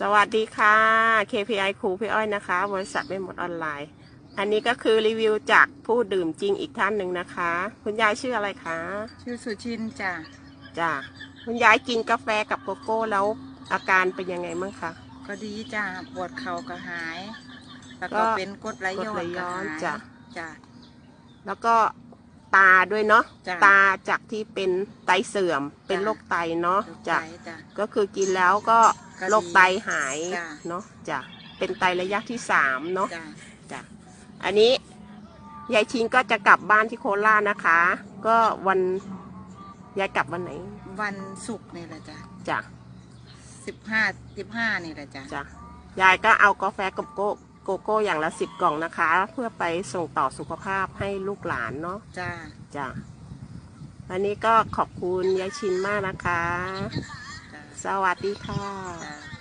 สวัสดีค่ะ KPI ครูพี่อ้อยนะคะ บริษัทไม่หมดออนไลน์ อันนี้ก็คือรีวิวจากผู้ดื่มจริงอีกท่านหนึ่งนะคะ คุณยายชื่ออะไรคะชื่อสุชินจ้ะจ้ะคุณยายกินกาแฟกับโกโก้แล้วอาการเป็นยังไงบ้างคะก็ดีจ้ะปวดเข่าก็หาย แล้วก็ก็เป็นกรดไหลย้อกรดไหลนย้ก็อนหายจ้ะจ้ะแล้วก็ ตาด้วยเนาะจ้ะตาจากที่เป็นไตเสื่อมเป็นโรคไตเนาะลูกจ้ะไหลจ้ะ ก็คือกินแล้วก็ก็ดีโรคไตหายจ้ะ เนาะจ้ะเป็นไตระยะที่สามเนาะจ้ะจ้ะอันนี้ยายชิงก็จะกลับบ้านที่โคราชนะคะ ก็วันยายกลับวันไหนวันศุกร์นี่แหละจ้ะจ้ะสิบห้าสิบห้านี่แหละจ้ะจ้ะยายก็เอากาแฟกับโก โกโก้อย่างละสิบกล่องนะคะ เพื่อไปส่งต่อสุขภาพให้ลูกหลานเนาะจ้ะจ้ะอันนี้ก็ขอบคุณยายชินมากนะคะจ้ะสวัสดีค่ะ จ้ะ